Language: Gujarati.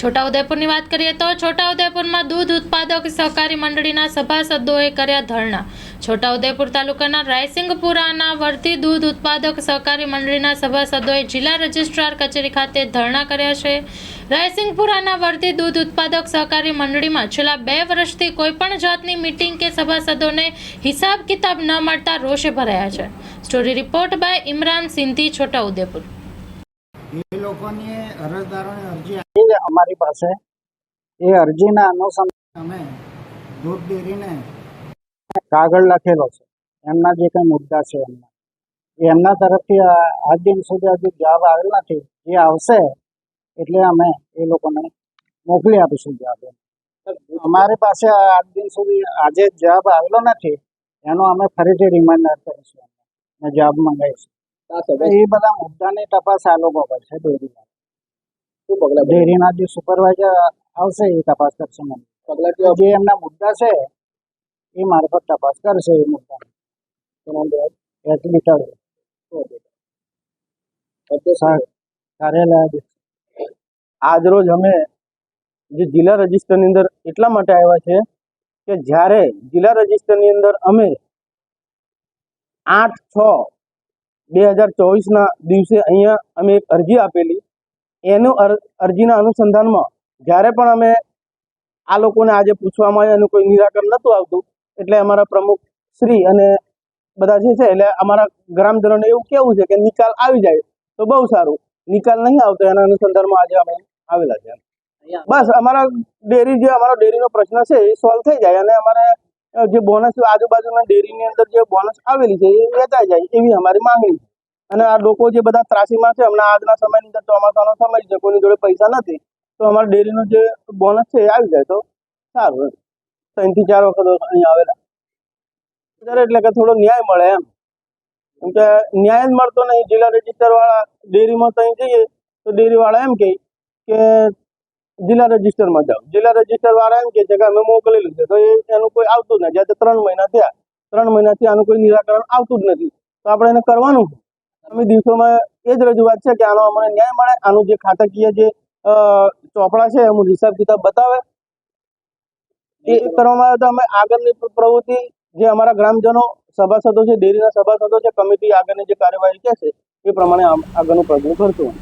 છોટાઉદેપુરની વાત કરીએ તો છોટાઉદેપુરમાં દૂધ ઉત્પાદક સહકારી મંડળીના સભાસદોએ કર્યા ધરણા. છોટાઉદેપુર તાલુકાના રાયસિંગપુરાના વર્તી દૂધ ઉત્પાદક સહકારી મંડળીના સભાસદોએ જિલ્લા રજિસ્ટ્રાર કચેરી ખાતે ધરણા કર્યા છે. રાયસિંગપુરાના વર્તી દૂધ ઉત્પાદક સહકારી મંડળીમાં છેલ્લા બે વર્ષથી કોઈપણ જાતની મિટિંગ કે સભાસદોને હિસાબ કિતાબ ન મળતા રોષે ભરાયા છે. Story report by Imran Sindhi, Chhota Udepur. એ લોકોની અરજદારોની અરજી એ અમારી પાસે એ અરજીના અનુસંધાન અમે દૂધ ડેરીને કાગળ લખેલો છે. એમના જે કંઈ મુદ્દા છે એમના. એ એમના તરફથી આ- આજ દિન સુધી હજુ જવાબ આવેલ નથી. જે આવશે એટલે અમે એ લોકોને મોકલી આપીશું જવાબ અમારી પાસે આજ દિન સુધી આજે જવાબ આવેલો નથી. એનો અમે ફરીથી રિમાઇન્ડર કરીશું અને જવાબ મંગાવીશું. એ બધા મુદ્દાની તપાસ આ લોકો કરશે ડેરીના ડેરીના જે સુપરવાઇઝર આવશે એ તપાસ કરશે મને. જે એમના મુદ્દા છે એ મારફત તપાસ કરશે એ મુદ્દા લીટર કાર્યાલય આજરોજ અમે જે જિલ્લા રજિસ્ટરની અંદર એટલા માટે આવ્યા છે કે જ્યારે જિલ્લા રજિસ્ટરની અંદર અમે આઠ છ બે હજાર ચોવીસના દિવસે અહીંયા અમે એક અરજી આપેલી. એનું અર- અરજીના અનુસંધાનમાં જ્યારે પણ અમે આ લોકોને આજે પૂછવામાં આવ્યું એનું કોઈ નિરાકરણ નહોતું આવતું એટલે અમારા પ્રમુખ શ્રી અને બધા જે છે એટલે અમારા ગ્રામજનોને એવું કેવું છે કે નિકાલ આવી જાય તો બહુ સારું. નિકાલ નહીં આવતો એના અનુસંધાનમાં આજે અમે આવેલા છે બસ અમારા ડેરી જે અમારો ડેરીનો પ્રશ્ન છે એ સોલ્વ થઈ જાય અને અમારે જે બોનસ આજુબાજુના ડેરીની અંદર જે બોનસ આવેલી છે, એ વેચાઈ જાય એવી અમારી માંગણી અને આ લોકો જે બધા ત્રાસીમાં છે, હમણાં આજના સમયની અંદર ચોમાસાનો સમય છે, કોઈની જોડે પૈસા નથી, તો અમારા ડેરીનો જે બોનસ છે, એ આવી જાય તો સારું ત્રણથી ચાર વખત અહીંયા આવેલા. ત્યારે એટલે કે થોડો ન્યાય મળે એમ. કેમ કે ન્યાય જ મળતો નહીં. જિલ્લા રજિસ્ટર વાળા ડેરીમાં ત્યાં જઈએ, તો ડેરી વાળા એમ કે જિલ્લા રજિસ્ટરમાં જાઓ જિલ્લા રજિસ્ટર વાળા એમ કે છે કે અમે મોકલેલું છે. તો એનું કોઈ આવતું જ નથી. આજે ત્રણ મહિના થયા. ત્રણ મહિનાથી આનું કોઈ નિરાકરણ આવતું જ નથી. તો આપણે એને કરવાનું? આગામી દિવસોમાં એ જ રજૂઆત છે કે આનો અમને ન્યાય મળે. આનું જે ખાતાકીય જે ચોપડા છે એનું હિસાબ કિતાબ બતાવે. એ કરવામાં આવે તો અમે આગળની પ્રવૃત્તિ જે અમારા ગ્રામજનો, સભાસદો છે, ડેરીના સભાસદો છે, કમિટી આગળની જે કાર્યવાહી કહેશે એ પ્રમાણે આગળનું પગલું કરશું.